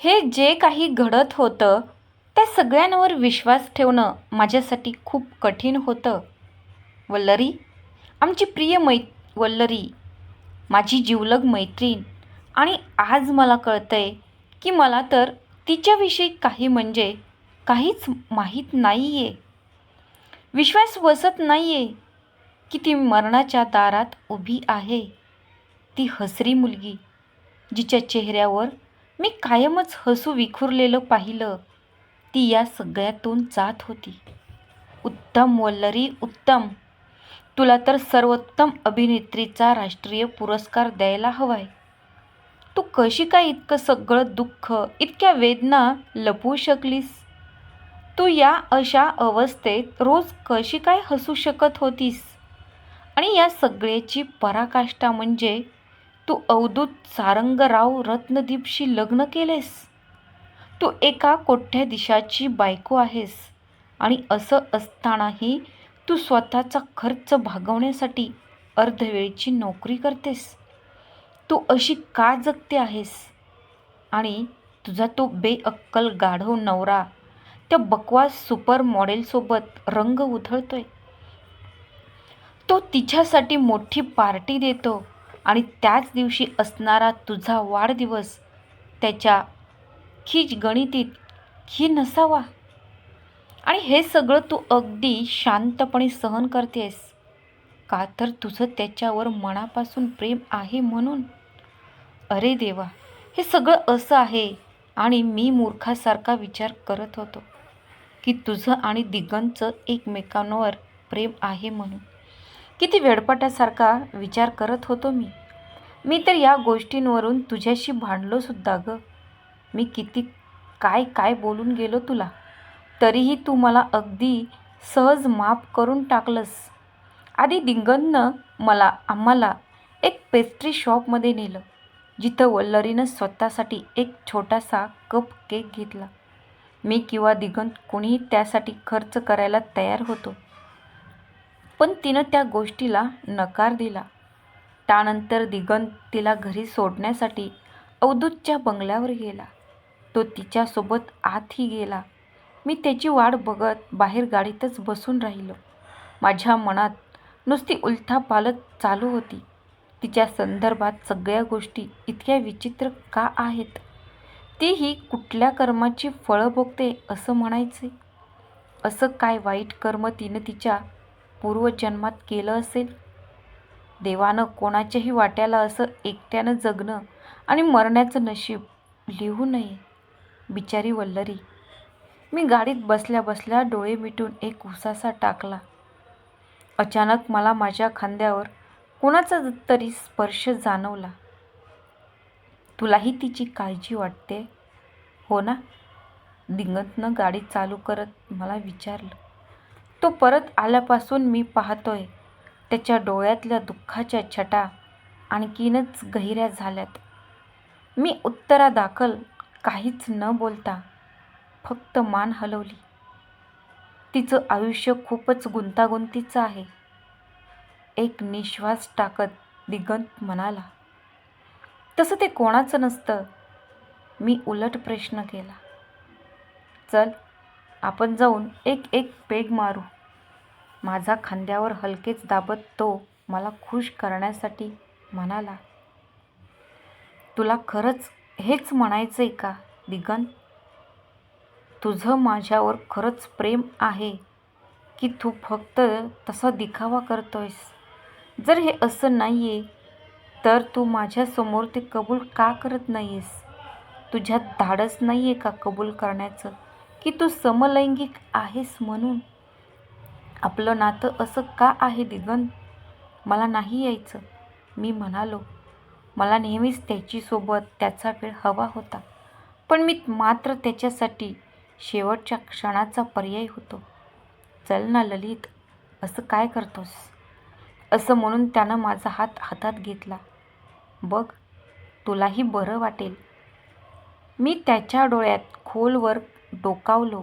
हे जे काही घडत होतं त्या सगळ्यांवर विश्वास ठेवणं माझ्यासाठी खूप कठीण होतं. वल्लरी आमची प्रिय मै वल्लरी माझी जिवलग मैत्रीण आणि आज मला कळतंय की मला तर तिच्याविषयी काही म्हणजे काहीच माहीत नाही आहे विश्वास बसत नाही आहे की ती मरणाच्या दारात उभी आहे. ती हसरी मुलगी जिच्या चेहऱ्यावर मी कायमच हसू विखुरलेलं पाहिलं. ती या सगळ्यातून जात होती. उत्तम वल्लरी उत्तम! तुला तर सर्वोत्तम अभिनेत्रीचा राष्ट्रीय पुरस्कार द्यायला हवाय. तू कशी काय इतकं सगळं दुःख इतक्या वेदना लपवू शकलीस? तू या अशा अवस्थेत रोज कशी काय हसू शकत होतीस? आणि या सगळ्याची पराकाष्ठा म्हणजे तू अवधूत सारंगराव रत्नदीपशी लग्न केलेस? तू एका कोठ्याधीशाची बायको आहेस? आणि असं असतानाही तू स्वतःचा खर्च भागवण्यासाठी अर्धवेळची नोकरी करतेस. तू अशी का जगते आहेस? आणि तुझा तो बेअक्कल गाढव नवरा त्या बकवास सुपर मॉडेलसोबत रंग उधळतोय. तो तिच्यासाठी मोठी पार्टी देतो. आणि त्याच दिवशी असणारा तुझा वाढदिवस त्याच्या खीज गणितीत खी नसावा. आणि हे सगळं तू अगदी शांतपणे सहन करतेस. का तर तुझं त्याच्यावर मनापासून प्रेम आहे म्हणून. अरे देवा हे सगळं असं आहे आणि मी मूर्खासारखा विचार करत होतो की तुझं आणि दिगंतचं एकमेकांवर प्रेम आहे म्हणून. किती वेडपटासारखा विचार करत होतो मी. मी तर या गोष्टींवरून तुझ्याशी भांडलोसुद्धा गं. मी किती काय काय बोलून गेलो तुला. तरीही तू मला अगदी सहज माफ करून टाकलंस. आधी दिंगननं मला आम्हाला एक पेस्ट्री शॉपमध्ये नेलं जिथं वल्लरीनं स्वतःसाठी एक छोटासा कप केक घेतला. मी किंवा दिगंत कोणीही त्यासाठी खर्च करायला तयार होतो. पण तिनं त्या गोष्टीला नकार दिला. त्यानंतर दिगंत तिला घरी सोडण्यासाठी अवधूतच्या बंगल्यावर गेला. तो तिच्यासोबत आतही गेला. मी त्याची वाट बघत बाहेर गाडीतच बसून राहिलो. माझ्या मनात नुसती उलथापालत चालू होती. तिच्या संदर्भात सगळ्या गोष्टी इतक्या विचित्र का आहेत? तीही कुठल्या कर्माची फळं भोगते असं म्हणायचे? असं काय वाईट कर्म तिनं तिच्या पूर्वजन्मात केलं असेल. देवानं कोणाच्याही वाट्याला असं एकट्यानं जगणं आणि मरण्याचं नशीब लिहू नये बिचारी वल्लरी. मी गाडीत बसल्या बसल्या डोळे मिटून एक उसासा टाकला. अचानक मला माझ्या खांद्यावर कोणाचा तरी स्पर्श जाणवला. तुलाही तिची काळजी वाटते? हो ना? दिंगतनं गाडी चालू करत मला विचारलं. तो परत आल्यापासून मी पाहतोय. त्याच्या डोळ्यातल्या दुःखाच्या छटा आणखीनच गहिऱ्या झाल्यात. मी उत्तरादाखल काहीच न बोलता फक्त मान हलवली. तिचं आयुष्य खूपच गुंतागुंतीचं आहे. एक निश्वास टाकत दिगंत म्हणाला तसं ते कोणाचं नसतं. मी उलट प्रश्न केला चल आपण जाऊन एक एक पेग मारू. माझा खांद्यावर हलकेच दाबत तो मला खुश करण्यासाठी म्हणाला तुला खरंच हेच म्हणायचं आहे का दिगन? तुझं माझ्यावर खरंच प्रेम आहे की तू फक्त तसा दिखावा करतोयस? जर हे असं नाही आहे तर तू माझ्यासमोर ते कबूल का करत नाही आहेस तुझ्यात धाडस नाही आहे का कबूल करण्याचं? की तू समलैंगिक आहेस म्हणून. आपलं नातं असं का आहे दिगंत? मला नाही यायचं. मी म्हणालो मला नेहमीच त्याचीसोबत त्याचा वेळ हवा होता. पण मी मात्र त्याच्यासाठी शेवटच्या क्षणाचा पर्याय होतो. चल ना ललित असं काय करतोस? असं म्हणून त्यानं माझा हात हातात घेतला. बघ तुलाही बरं वाटेल. मी त्याच्या डोळ्यात खोलवर डोकावलो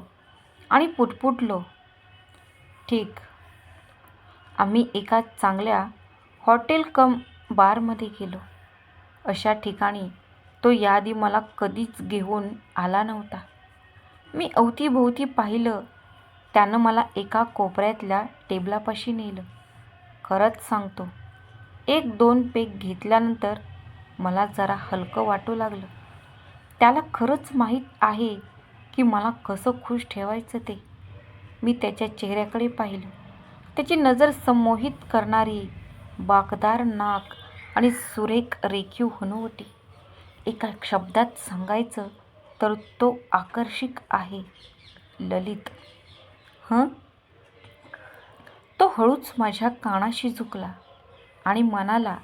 आणि पुटपुटलो. ठीक. आम्ही एका चांगल्या हॉटेल कम बारमध्ये गेलो. अशा ठिकाणी तो याआधी मला कधीच घेऊन आला नव्हता. मी अवतीभोवती पाहिलं त्यानं मला एका कोपऱ्यातल्या टेबलापाशी नेलं. खरंच सांगतो एक दोन पेक घेतल्यानंतर मला जरा हलकं वाटू लागलं. त्याला खरंच माहीत आहे की मला कसं खुश ठेवायचं ते. मी त्याच्या चेहऱ्याकडे पाहिलं. त्याची नजर संमोहित करणारी बाकदार नाक आणि सुरेख रेखीव होती. एका शब्दात सांगायचं तर तो आकर्षिक आहे. ललित. हं? तो हळूच माझ्या कानाशी झुकला आणि म्हणाला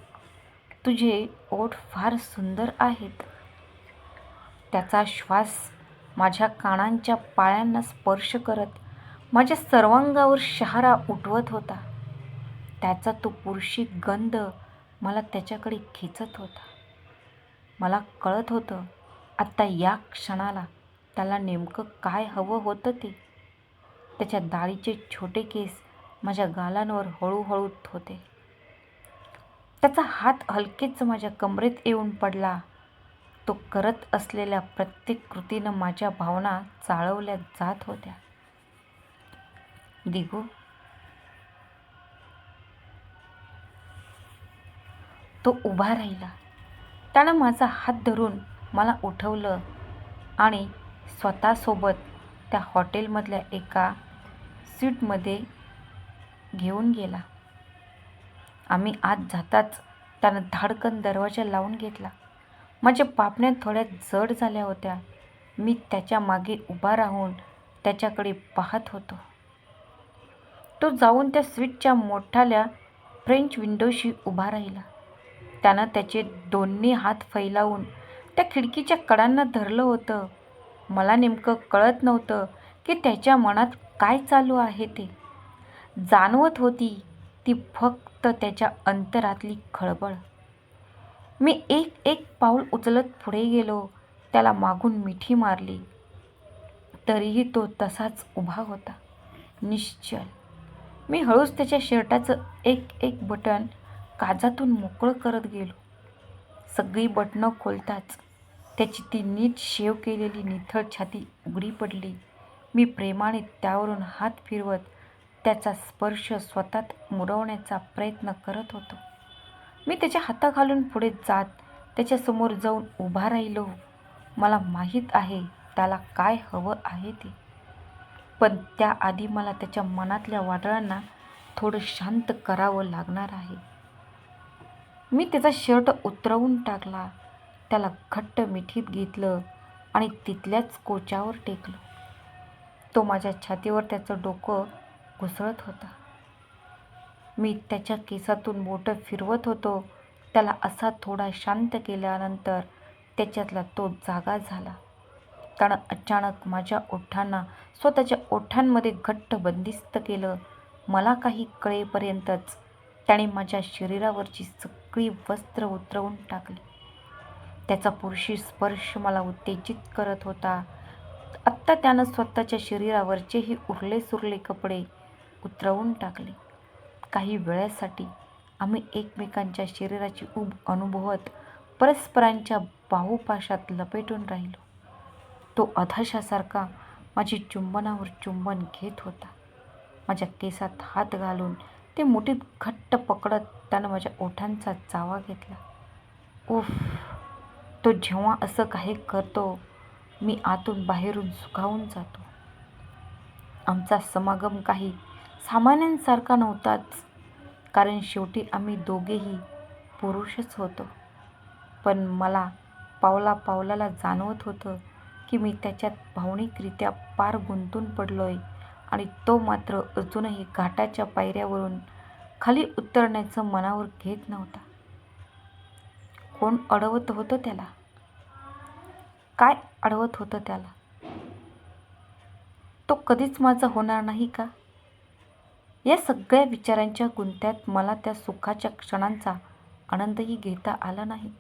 तुझे ओठ फार सुंदर आहेत. त्याचा श्वास माझ्या कानांच्या पाळ्यांना स्पर्श करत माझ्या सर्वांगावर शहारा उठवत होता. त्याचा तो पुरुषी गंध मला त्याच्याकडे खेचत होता. मला कळत होतं आत्ता या क्षणाला त्याला नेमकं काय हवं होतं ते. त्याच्या दाढीचे छोटे केस माझ्या गालांवर हळूहळू होते त्याचा हात हलकेच माझ्या कमरेत येऊन पडला. तो करत असलेल्या प्रत्येक कृतीनं माझ्या भावना चाळवल्या जात होत्या. दिगू? तो उभा राहिला. त्यानं माझा हात धरून मला उठवलं आणि स्वतःसोबत त्या हॉटेलमधल्या एका स्वीटमध्ये घेऊन गेला. आम्ही आत जाताच त्यानं धाडकन दरवाजा लावून घेतला. माझ्या पापण्या थोड्या जड झाल्या होत्या. मी त्याच्यामागे उभा राहून त्याच्याकडे पाहत होतो. तो जाऊन त्या स्वीटच्या मोठाल्या फ्रेंच विंडोशी उभा राहिला. त्यानं त्याचे दोन्ही हात फैलावून त्या खिडकीच्या कडांना धरलं होतं. मला नेमकं कळत नव्हतं की त्याच्या मनात काय चालू आहे ते. जाणवत होती ती फक्त त्याच्या अंतरातली खळबळ. मी एक एक पाऊल उचलत पुढे गेलो. त्याला मागून मिठी मारली. तरीही तो तसाच उभा होता. निश्चल. मी हळूच त्याच्या शर्टाचं एक एक बटन काजातून मोकळं करत गेलो. सगळी बटणं खोलताच त्याची ती नीट शेव केलेली निथळ छाती उघडी पडली. मी प्रेमाने त्यावरून हात फिरवत त्याचा स्पर्श स्वतःत मुरवण्याचा प्रयत्न करत होतो. मी त्याच्या हाताखालून पुढे जात त्याच्यासमोर जाऊन उभा राहिलो. मला माहीत आहे त्याला काय हवं आहे ते. पण त्याआधी मला त्याच्या मनातल्या वादळांना थोडं शांत करावं लागणार आहे. मी त्याचा शर्ट उतरवून टाकला. त्याला घट्ट मिठीत घेतलं आणि तिथल्याच कोचावर टेकलं. तो माझ्या छातीवर त्याचं डोकं घुसळत होता. मी त्याच्या केसातून बोटं फिरवत होतो. त्याला असा थोडा शांत केल्यानंतर त्याच्यातला तो जागा झाला. त्यानं अचानक माझ्या ओठांना स्वतःच्या ओठांमध्ये घट्ट बंदिस्त केलं. मला काही कळेपर्यंतच त्याने माझ्या शरीरावरची सगळी वस्त्र उतरवून टाकली. त्याचा पुरुषी स्पर्श मला उत्तेजित करत होता. आत्ता त्यानं स्वतःच्या शरीरावरचेही उरले सुरले कपडे उतरवून टाकले. काही वेळासाठी आम्ही एकमेकांच्या शरीराची उब अनुभवत परस्परांच्या बाहुपाशात लपेटून राहिलो. तो अधशासारखा माझी चुंबनावर चुंबन घेत होता. माझ्या केसात हात घालून ते मुठीत घट्ट पकडत त्यानं माझ्या ओठांचा चावा घेतला. उफ तो जेव्हा असं काही करतो मी आतून बाहेरून सुखावून जातो. आमचा समागम काही सामान्यांसारखा नव्हताच. कारण शेवटी आम्ही दोघेही पुरुषच होतो. पण मला पावला पावलाला जाणवत होतं की मी त्याच्यात भावनिकरित्या पार गुंतून पडलो आहे आणि तो मात्र अजूनही घाटाच्या पायऱ्यावरून खाली उतरण्याचं मनावर घेत नव्हता. कोण अडवत होतं त्याला? काय अडवत होतं त्याला? तो कधीच माझा होणार नाही का? या सगळ्या विचारांच्या गुंत्यात मला त्या सुखाच्या क्षणांचा आनंदही घेता आला नाही.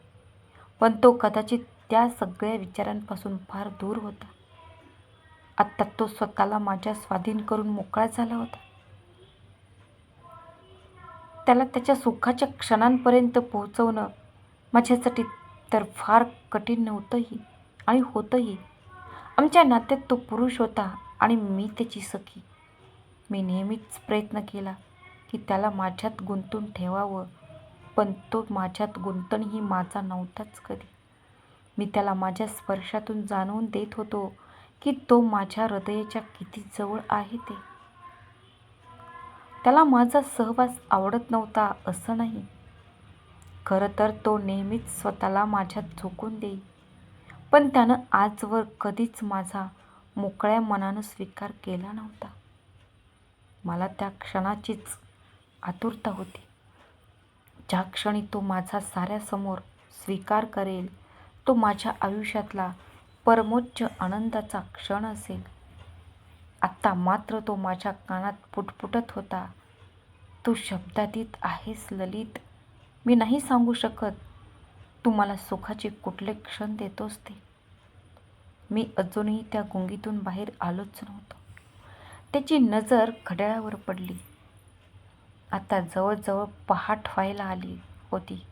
पण तो कदाचित त्या सगळ्या विचारांपासून फार दूर होता. आत्ता तो स्वतःला माझ्या स्वाधीन करून मोकळा झाला होता. त्याला त्याच्या सुखाच्या क्षणांपर्यंत पोहोचवणं माझ्यासाठी तर फार कठीण नव्हतंही आणि होतंही. आमच्या नात्यात तो पुरुष होता आणि मी त्याची सखी. मी नेहमीच प्रयत्न केला की त्याला माझ्यात गुंतून ठेवावं पण तो माझ्यात गुंतणही माझा नव्हताच कधी. मी त्याला माझ्या स्पर्शातून जाणवून देत होतो की तो माझ्या हृदयाच्या किती जवळ आहे ते. त्याला माझा सहवास आवडत नव्हता असं नाही. खरं तर तो नेहमीच स्वतःला माझ्यात झोकून देई पण त्यानं आजवर कधीच माझा मोकळ्या मनानं स्वीकार केला नव्हता. मला त्या क्षणाचीच आतुरता होती. ज्या क्षणी तो माझा साऱ्यासमोर स्वीकार करेल तो माझ्या आयुष्यातला परमोच्च आनंदाचा क्षण असेल. आत्ता मात्र तो माझ्या कानात पुटपुटत होता. तू शब्दातीत आहेस ललित. मी नाही सांगू शकत. तू मला सुखाचे कुठले क्षण देतोस ते. मी अजूनही त्या गुंगीतून बाहेर आलोच नव्हतो. त्याची नजर घड्याळावर पडली. आता जवळजवळ पहाट व्हायला आली होती.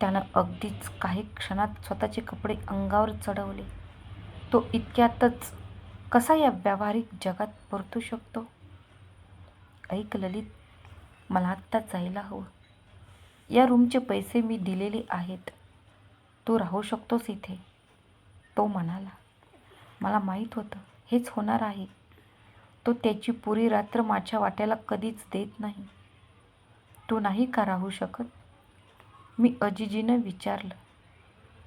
त्यानं अगदीच काही क्षणात स्वतःचे कपडे अंगावर चढवले. तो इतक्यातच कसा या व्यावहारिक जगात परतू शकतो? ऐक ललित मला आत्ता जायला हवं. या रूमचे पैसे मी दिलेले आहेत. तू राहू शकतोस इथे तो म्हणाला. मला माहीत होतं हेच होणार आहे. तो त्याची पुरी रात्र माझ्या वाट्याला कधीच देत नाही. तो नाही का राहू शकत? मी अजिजीनं विचारलं.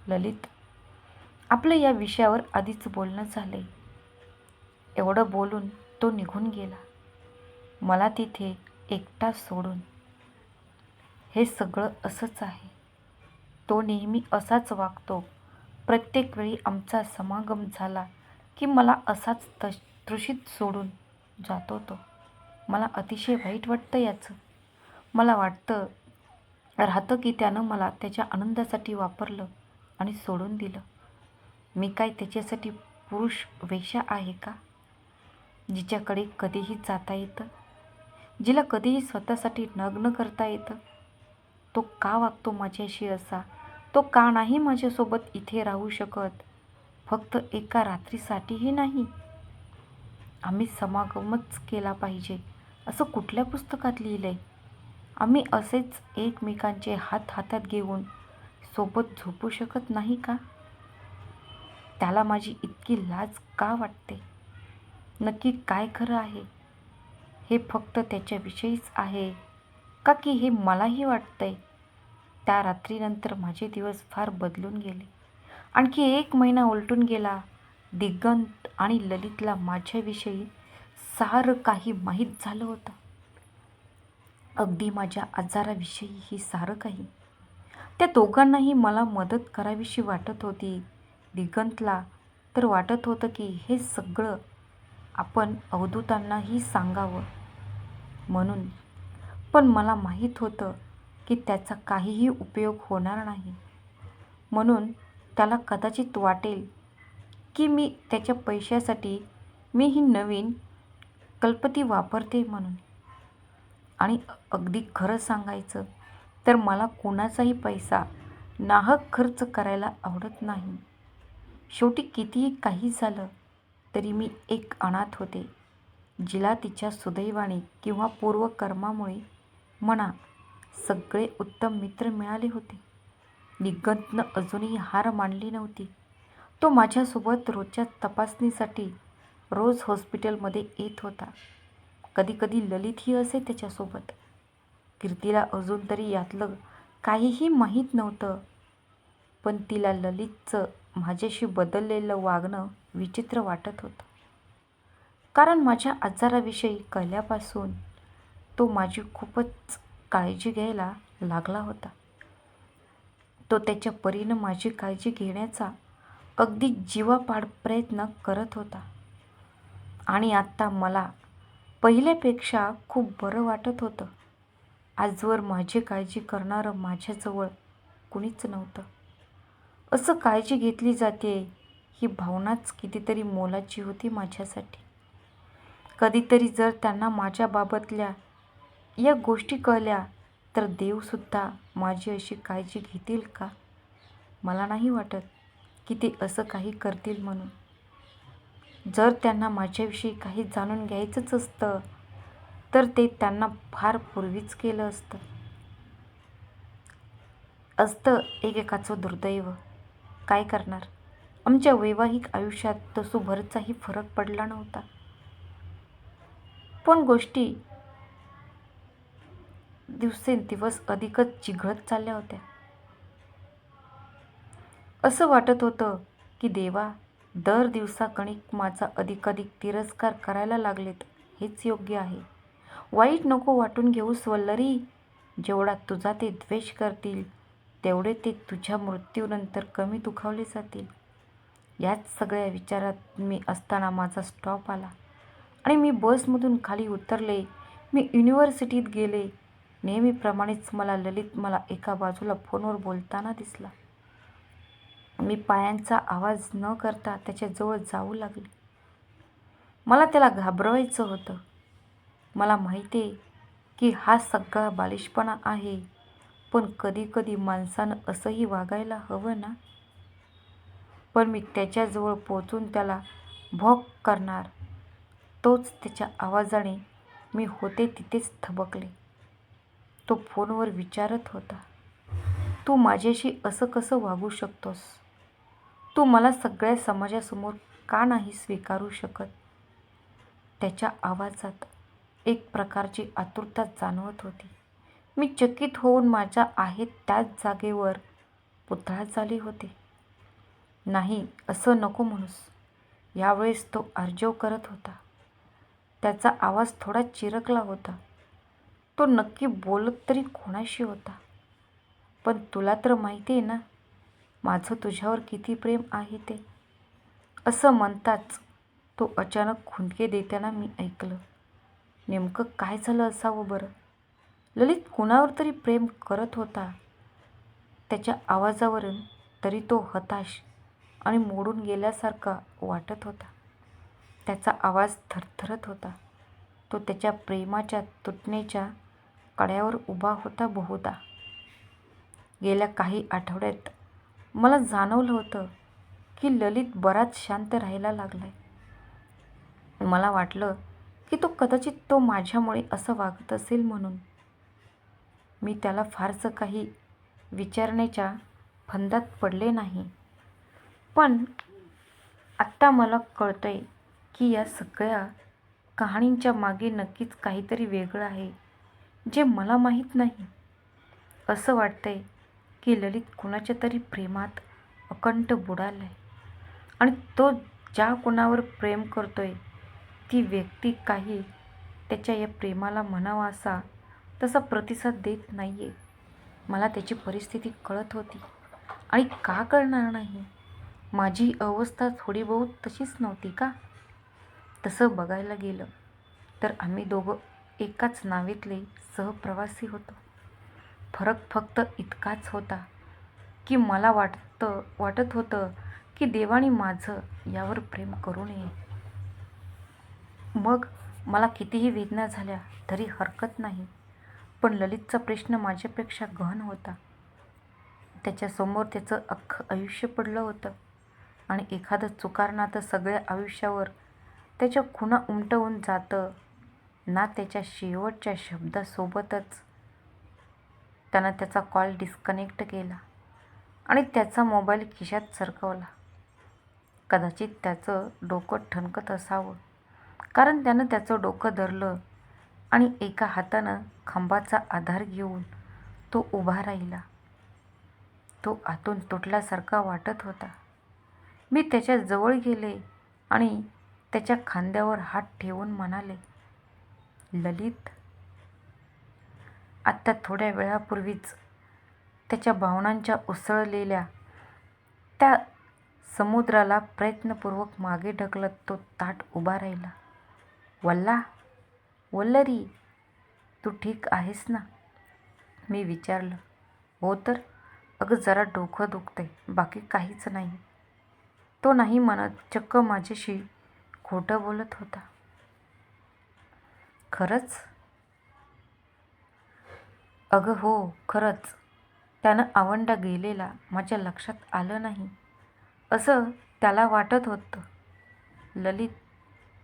ललित आपलं या विषयावर आधीच बोलणं झालं आहे एवढं बोलून तो निघून गेला. मला तिथे एकटा सोडून. हे सगळं असंच आहे. तो नेहमी असाच वागतो. प्रत्येक वेळी आमचा समागम झाला की मला असाच तश तृषित सोडून जातो तो. मला अतिशय वाईट वाटतं याचं. मला वाटतं राहतं की त्यानं मला त्याच्या आनंदासाठी वापरलं आणि सोडून दिलं. मी काय त्याच्यासाठी पुरुष वेशा आहे का? जिच्याकडे कधीही जाता येतं. जिला कधीही स्वतःसाठी नग्न करता येतं. तो का वागतो माझ्याशी असा? तो का नाही माझ्यासोबत इथे राहू शकत? फक्त एका रात्रीसाठीही नाही. आम्ही समागमच केला पाहिजे असं कुठल्या पुस्तकात लिहिलं आहे आम्ही असेच एकमेकांचे हात हातात घेऊन सोबत झोपू शकत नाही का? त्याला माझी इतकी लाज का वाटते? नक्की काय खरं आहे? हे फक्त त्याच्याविषयीच आहे का की हे मलाही वाटतंय? त्या रात्रीनंतर माझे दिवस फार बदलून गेले. आणखी एक महिना उलटून गेला. दिगंत आणि ललितला माझ्याविषयी सारं काही माहीत झालं होतं. अगदी माझ्या आजाराविषयीही सारं काही. त्या दोघांनाही मला मदत करावीशी वाटत होती. दिगंतला तर वाटत होतं की हे सगळं आपण अवधूतांनाही सांगावं. म्हणून पण मला माहीत होतं की त्याचा काहीही उपयोग होणार नाही. म्हणून त्याला कदाचित वाटेल की मी त्याच्या पैशासाठी मी ही नवीन कल्पती वापरते म्हणून. आणि अगदी खरं सांगायचं तर मला कोणाचाही पैसा नाहक खर्च करायला आवडत नाही. शेवटी कितीही काही झालं तरी मी एक अनाथ होते जिला तिच्या सुदैवाने किंवा पूर्वकर्मामुळे म्हणा सगळे उत्तम मित्र मिळाले होते. निगंतनं अजूनही हार मानली नव्हती. तो माझ्यासोबत रोजच्या तपासणीसाठी रोज हॉस्पिटलमध्ये येत होता. कधीकधी ललितही असे त्याच्यासोबत. कीर्तीला अजून तरी यातलं काहीही माहीत नव्हतं. पण तिला ललितचं माझ्याशी बदललेलं वागणं विचित्र वाटत होतं. कारण माझ्या आजाराविषयी कळल्यापासून तो माझी खूपच काळजी घ्यायला लागला होता. तो त्याच्या परीनं माझी काळजी घेण्याचा अगदी जीवापाड प्रयत्न करत होता. आणि आत्ता मला पहिल्यापेक्षा खूप बरं वाटत होतं. आजवर माझी काळजी करणारं माझ्याजवळ कुणीच नव्हतं. असं काळजी घेतली जाते ही भावनाच कितीतरी मोलाची होती माझ्यासाठी. कधीतरी जर त्यांना माझ्याबाबतल्या या गोष्टी कळल्या तर देवसुद्धा माझी अशी काळजी घेतील का? मला नाही वाटत. की ते असं काही करतील म्हणून. जर त्यांना माझ्याविषयी काही जाणून घ्यायचंच असतं तर ते त्यांना फार पूर्वीच केलं असतं. असतं एकेकाचं दुर्दैव. काय करणार? आमच्या वैवाहिक आयुष्यात तसूभरचाही फरक पडला नव्हता. पण गोष्टी दिवसेंदिवस अधिकच चिघळत चालल्या होत्या. असं वाटत होतं की देवा दर दिवसाकणिक माझा अधिकाधिक तिरस्कार करायला लागलेत हेच योग्य आहे. वाईट नको वाटून घेऊस वल्लरी जेवढा तुझा ते द्वेष करतील तेवढे ते तुझ्या मृत्यूनंतर कमी दुखावले जातील. याच सगळ्या विचारात मी असताना माझा स्टॉप आला. आणि मी बसमधून खाली उतरले. मी युनिव्हर्सिटीत गेले. नेहमीप्रमाणेच मला ललित मला एका बाजूला फोनवर बोलताना दिसला. मी पायांचा आवाज न करता त्याच्याजवळ जाऊ लागले. मला त्याला घाबरवायचं होतं. मला माहिती आहे की हा सगळा बालिशपणा आहे पण कधी कधी माणसानं असंही वागायला हवं ना? पण मी त्याच्याजवळ पोचून त्याला भॉक करणार तोच त्याच्या आवाजाने मी होते तिथेच थबकले. तो फोनवर विचारत होता तू माझ्याशी असं कसं वागू शकतोस? तू मला सगळ्या समाजासमोर का नाही स्वीकारू शकत? त्याच्या आवाजात एक प्रकारची आतुरता जाणवत होती. मी चकित होऊन माझ्या आहे त्याच जागेवर पुतळा झाली होते. नाही असं नको म्हणूस. यावेळेस तो अर्जव करत होता. त्याचा आवाज थोडा चिरकला होता. तो नक्की बोलत तरी कोणाशी होता? पण तुला तर माहिती आहे ना माझं तुझ्यावर किती प्रेम आहे ते? असं म्हणताच तो अचानक खुंटके देताना मी ऐकलं. नेमकं काय झालं असावं बरं? ललित कुणावर तरी प्रेम करत होता? त्याच्या आवाजावरून तरी तो हताश आणि मोडून गेल्यासारखा वाटत होता. त्याचा आवाज थरथरत होता. तो त्याच्या प्रेमाच्या तुटण्याच्या कड्यावर उभा होता बहुधा. गेल्या काही आठवड्यात मला जाणवलं होतं की ललित बराच शांत राहायला लागलाय. मला वाटलं की तो कदाचित तो माझ्यामुळे असं वागत असेल म्हणून. मी त्याला फारसं काही विचारण्याच्या फंदात पडले नाही. पण आत्ता मला कळतं आहे की या सगळ्या कहाणींच्या मागे नक्कीच काहीतरी वेगळं आहे जे मला माहीत नाही. असं वाटतंय की ललित कुणाच्या तरी प्रेमात अकंठ बुडाला आहे आणि तो ज्या कुणावर प्रेम करतोय ती व्यक्ती काही त्याच्या या प्रेमाला म्हणावा असा तसा प्रतिसाद देत नाही आहे मला त्याची परिस्थिती कळत होती. आणि का कळणार नाही? माझी अवस्था थोडी बहुत तशीच नव्हती का? तसं बघायला गेलं तर आम्ही दोघं एकाच नावेतले सहप्रवासी होतो. फरक फक्त इतकाच होता की मला वाटतं वाटत होतं की देवाने माझं यावर प्रेम करू नये. मग मला कितीही वेदना झाल्या तरी हरकत नाही पण ललितचा प्रश्न माझ्यापेक्षा गहन होता. त्याच्यासमोर त्याचं अख्खं आयुष्य पडलं होतं आणि एखादं चुकारनातं सगळ्या आयुष्यावर त्याच्या खुणा उमटवून जातं ना त्याच्या शेवटच्या शब्दासोबतच. त्यानं त्याचा कॉल डिस्कनेक्ट केला आणि त्याचा मोबाईल खिशात सरकवला. कदाचित त्याचं डोकं ठणकत असावं. कारण त्यानं त्याचं डोकं धरलं आणि एका हातानं खांबाचा आधार घेऊन तो उभा राहिला. तो आतून तुटल्यासारखा वाटत होता. मी त्याच्याजवळ गेले आणि त्याच्या खांद्यावर हात ठेवून म्हणाले ललित आत्ता थोड्या वेळापूर्वीच त्याच्या भावनांच्या उसळलेल्या त्या समुद्राला प्रयत्नपूर्वक मागे ढकलत तो ताट उभा राहिला. वल्ला वल्लरी तू ठीक आहेस ना? मी विचारलं. हो तर. अगं जरा डोकं दुखतंय. बाकी काहीच नाही. तो नाही म्हणत चक्क माझ्याशी खोटं बोलत होता. खरंच? अगं हो खरंच. त्यानं आवंडा गेलेला माझ्या लक्षात आलं नाही. असं त्याला वाटत होतं. ललित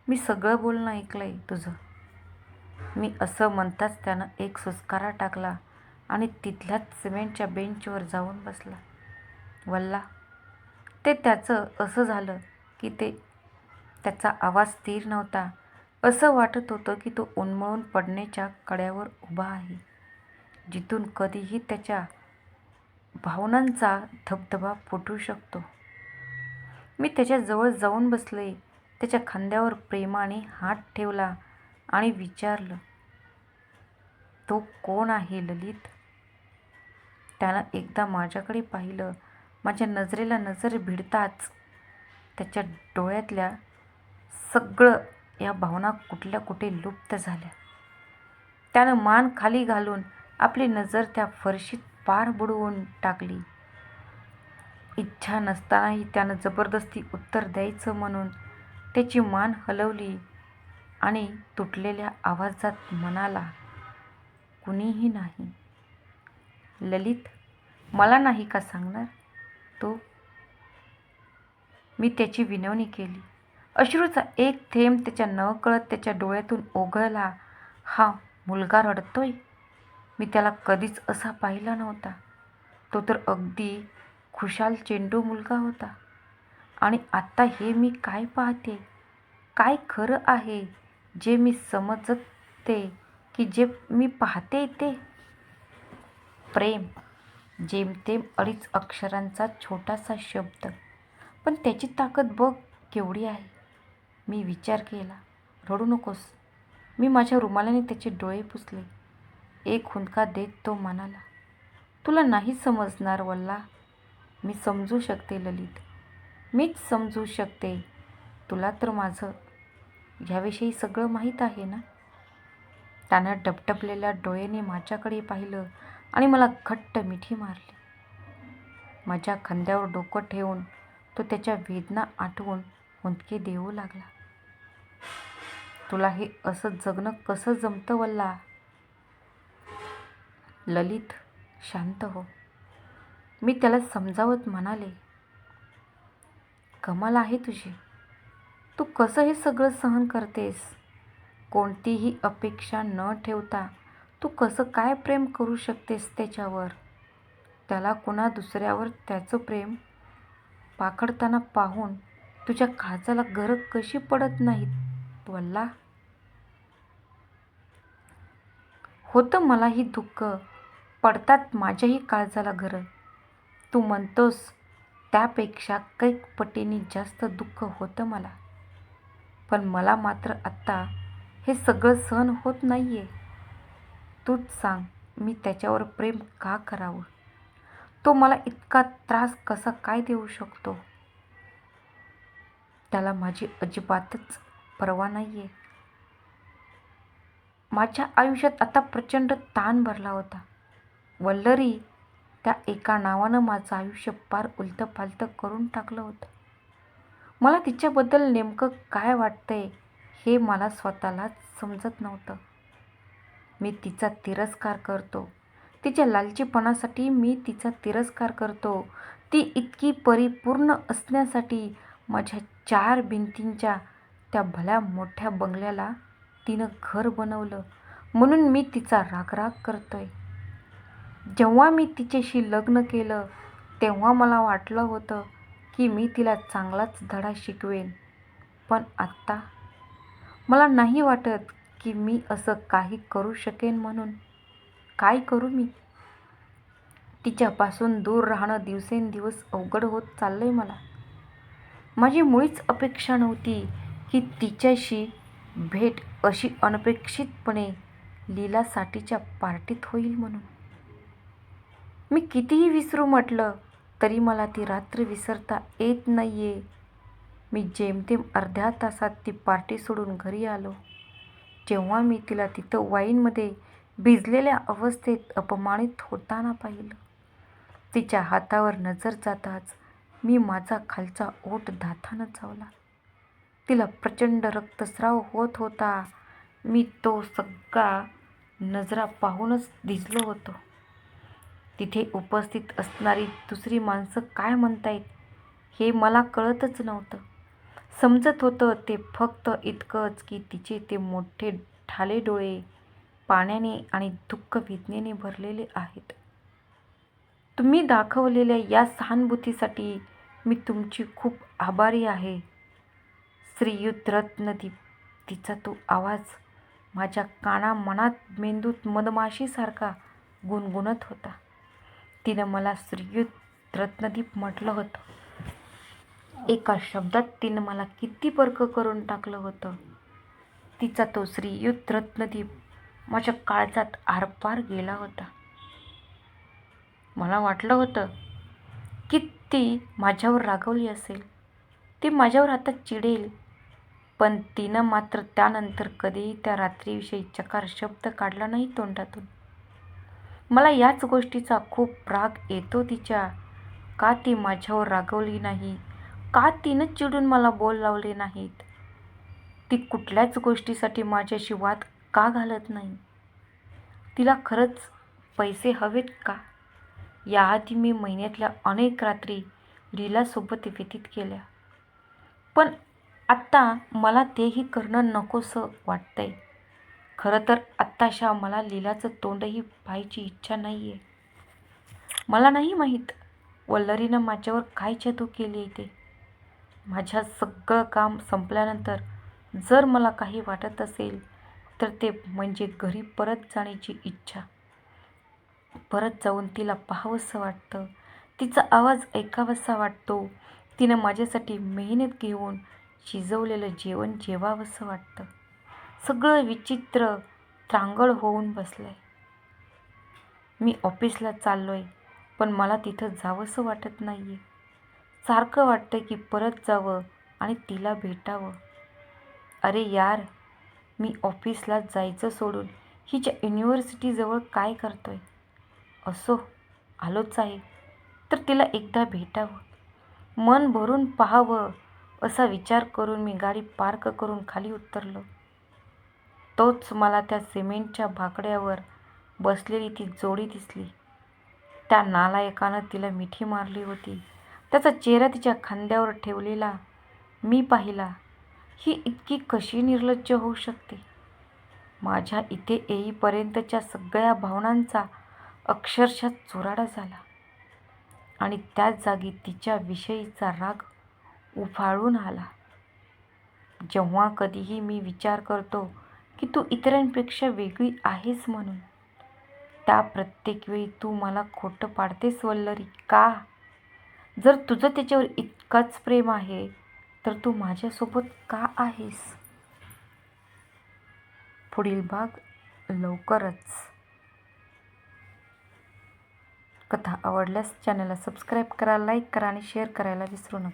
मी सगळं बोलणं ऐकलंय तुझं. मी असं म्हणताच त्यानं एक सुस्कारा टाकला आणि तिथल्याच सिमेंटच्या बेंचवर जाऊन बसला. वल्ला ते त्याचं असं झालं की ते त्याचा आवाज स्थिर नव्हता. असं वाटत होतं की तो उन्मळून पडण्याच्या कड्यावर उभा आहे. जिथून कधीही त्याच्या भावनांचा धबधबा फुटू शकतो. मी त्याच्याजवळ जाऊन बसले त्याच्या खांद्यावर प्रेमाने हात ठेवला आणि विचारलं तो कोण आहे ललित? त्यानं एकदा माझ्याकडे पाहिलं. माझ्या नजरेला नजर भिडताच त्याच्या डोळ्यातल्या सगळं या भावना कुठल्या कुठे लुप्त झाल्या. त्यानं मान खाली घालून आपली नजर त्या फरशीत पार बुडवून टाकली. इच्छा नसतानाही त्यानं जबरदस्ती उत्तर द्यायचं म्हणून त्याची मान हलवली आणि तुटलेल्या आवाजात म्हणाला कुणीही नाही. ललित मला नाही का सांगणार तो? मी त्याची विनवणी केली. अश्रूचा एक थेंब त्याच्या नकळत त्याच्या डोळ्यातून ओघळला. हा मुलगा रडतोय. मी त्याला कधीच असा पाहिला नव्हता. तो तर अगदी खुशाल चेंडू मुलगा होता. आणि आत्ता हे मी काय पाहते? काय खरं आहे? जे मी समजते की जे मी पाहते ते? प्रेम जेमतेम अडीच अक्षरांचा छोटासा शब्द. पण त्याची ताकद बघ केवढी आहे. मी विचार केला रडू नकोस. मी माझ्या रुमालाने त्याचे डोळे पुसले. एक हुंदका देत तो म्हणाला तुला नाही समजणार वल्ला. मी समजू शकते ललित. मीच समजू शकते. तुला तर माझं ह्याविषयी सगळं माहीत आहे ना? त्यानं डबडबलेल्या डोळ्याने माझ्याकडे पाहिलं आणि मला घट्ट मिठी मारली. माझ्या खांद्यावर डोकं ठेवून तो त्याच्या वेदना आठवून हुंदके देऊ लागला. तुला हे असं जगणं कसं जमतं वल्ला? ललित शांत हो. मी त्याला समजावत म्हणाले कमाल आहे तुझी. तू कसं हे सगळं सहन करतेस? कोणतीही अपेक्षा न ठेवता तू कसं काय प्रेम करू शकतेस त्याच्यावर? त्याला कुणा दुसऱ्यावर त्याचं प्रेम पाखडताना पाहून तुझ्या खाचाला गरज कशी पडत नाहीत वल्ला? होतं मलाही दुःख. पडतात माझ्याही काळजाला घरं. तू म्हणतोस त्यापेक्षा कैक पटीने जास्त दुःख होतं मला. पण मला मात्र आत्ता हे सगळं सहन होत नाही आहे तूच सांग मी त्याच्यावर प्रेम का करावं? तो मला इतका त्रास कसा काय देऊ शकतो? त्याला माझी अजिबातच पर्वा नाही आहे माझ्या आयुष्यात आता प्रचंड ताण भरला होता. वल्लरी त्या एका नावानं माझं आयुष्य पार उलतंपालतं करून टाकलं होतं. मला तिच्याबद्दल नेमकं काय वाटतंय हे मला स्वतःलाच समजत नव्हतं. मी तिचा तिरस्कार करतो. तिच्या लालचीपणासाठी मी तिचा तिरस्कार करतो. ती इतकी परिपूर्ण असण्यासाठी माझ्या चार भिंतींच्या त्या भल्या मोठ्या बंगल्याला तिनं घर बनवलं. म्हणून मी तिचा रागराग करतोय. जेव्हा मी तिच्याशी लग्न केलं तेव्हा मला वाटलं होतं की मी तिला चांगलाच धडा शिकवेन. पण आत्ता मला नाही वाटत की मी असं काही करू शकेन म्हणून. काय करू मी? तिच्यापासून दूर राहणं दिवसेंदिवस अवघड होत चाललं आहे मला. माझी मुळीच अपेक्षा नव्हती की तिच्याशी भेट अशी अनपेक्षितपणे लीलासाठीच्या पार्टीत होईल म्हणून. मी कितीही विसरू म्हटलं तरी मला ती रात्र विसरता येत नाही आहे मी जेमतेम अर्ध्या तासात ती पार्टी सोडून घरी आलो. जेव्हा मी तिला तिथं वाईनमध्ये भिजलेल्या अवस्थेत अपमानित होताना पाहिलं. तिच्या हातावर नजर जाताच मी माझा खालचा ओठ दातानं चावला. तिला प्रचंड रक्तस्राव होत होता. मी तो सगळा नजरा पाहूनच धिजलो होतो. तिथे उपस्थित असणारी दुसरी माणसं काय म्हणतायत? हे मला कळतच नव्हतं. समजत होतं ते फक्त इतकंच की तिचे ते मोठे ठाले डोळे पाण्याने आणि दुःख वेदनेने भरलेले आहेत. तुम्ही दाखवलेल्या या सहानुभूतीसाठी मी तुमची खूप आभारी आहे. श्रीयुत रत्नदीप तिचा तो आवाज माझ्या काना मनात मेंदूत मधमाशीसारखा गुणगुणत होता. तिनं मला श्रीयुत रत्नदीप म्हटलं होतं. एका शब्दात तिनं मला किती पर्क करून टाकलं होतं. तिचा तो श्रीयुत रत्नदीप माझ्या काळजात आरपार गेला होता. मला वाटलं होतं की ती माझ्यावर रागवली असेल. ती माझ्यावर आता चिडेल. पण तिनं मात्र त्यानंतर कधीही त्या रात्रीविषयी चकार शब्द काढला नाही तोंडातून. मला याच गोष्टीचा खूप राग येतो तिच्या. का ती माझ्यावर रागवली नाही? का तिनं चिडून मला बोल लावले नाहीत? ती कुठल्याच गोष्टीसाठी माझ्याशी वाद का घालत नाही? तिला खरंच पैसे हवेत का? याआधी मी महिन्यातल्या अनेक रात्री लीलासोबत व्यतीत केल्या. पण आत्ता मला तेही करणं नकोसं वाटतंय. खरं तर आत्ताशा मला लीलाचं तोंडही पाहायची इच्छा नाही आहे मला नाही माहीत वल्लरीनं माझ्यावर काय जादू केली आहे ते. माझ्या सगळं काम संपल्यानंतर जर मला काही वाटत असेल तर ते म्हणजे घरी परत जाण्याची इच्छा. परत जाऊन तिला पाहावंसं वाटतं. तिचा आवाज ऐकावासा वाटतो. तिनं माझ्यासाठी मेहनत घेऊन शिजवलेलं जेवण जेवावंसं वाटतं. सगळं विचित्र त्रांगळ होऊन बसलं आहे मी ऑफिसला चाललो आहे पण मला तिथं जावंसं वाटत नाही आहे सारखं वाटतं की परत जावं आणि तिला भेटावं. अरे यार मी ऑफिसला जायचं सोडून हिच्या युनिव्हर्सिटीजवळ काय करतो आहे असो आलोच आहे तर तिला एकदा भेटावं. मन भरून पाहावं असा विचार करून मी गाडी पार्क करून खाली उतरलो. तोच मला त्या सिमेंटच्या भाकड्यावर बसलेली ती जोडी दिसली. त्या नालायकानं तिला मिठी मारली होती. त्याचा चेहरा तिच्या खांद्यावर ठेवलेला मी पाहिला. ही इतकी कशी निर्लज्ज होऊ शकते? माझ्या इथे येईपर्यंतच्या सगळ्या भावनांचा अक्षरशः चुराडा झाला आणि त्याच जागी तिच्याविषयीचा राग उफाळून आला. जेव्हा कधीही मी विचार करतो की तू इतरांपेक्षा वेगळी आहेस म्हणून. त्या प्रत्येक वेळी तू मला खोटं पाडतेस वल्लरी. का? जर तुझं त्याच्यावर इतकंच प्रेम आहे तर तू माझ्यासोबत का आहेस? पुढील भाग लवकरच. कथा आवडल्यास चॅनलला सबस्क्राईब करा लाईक करा आणि शेअर करायला विसरू नका.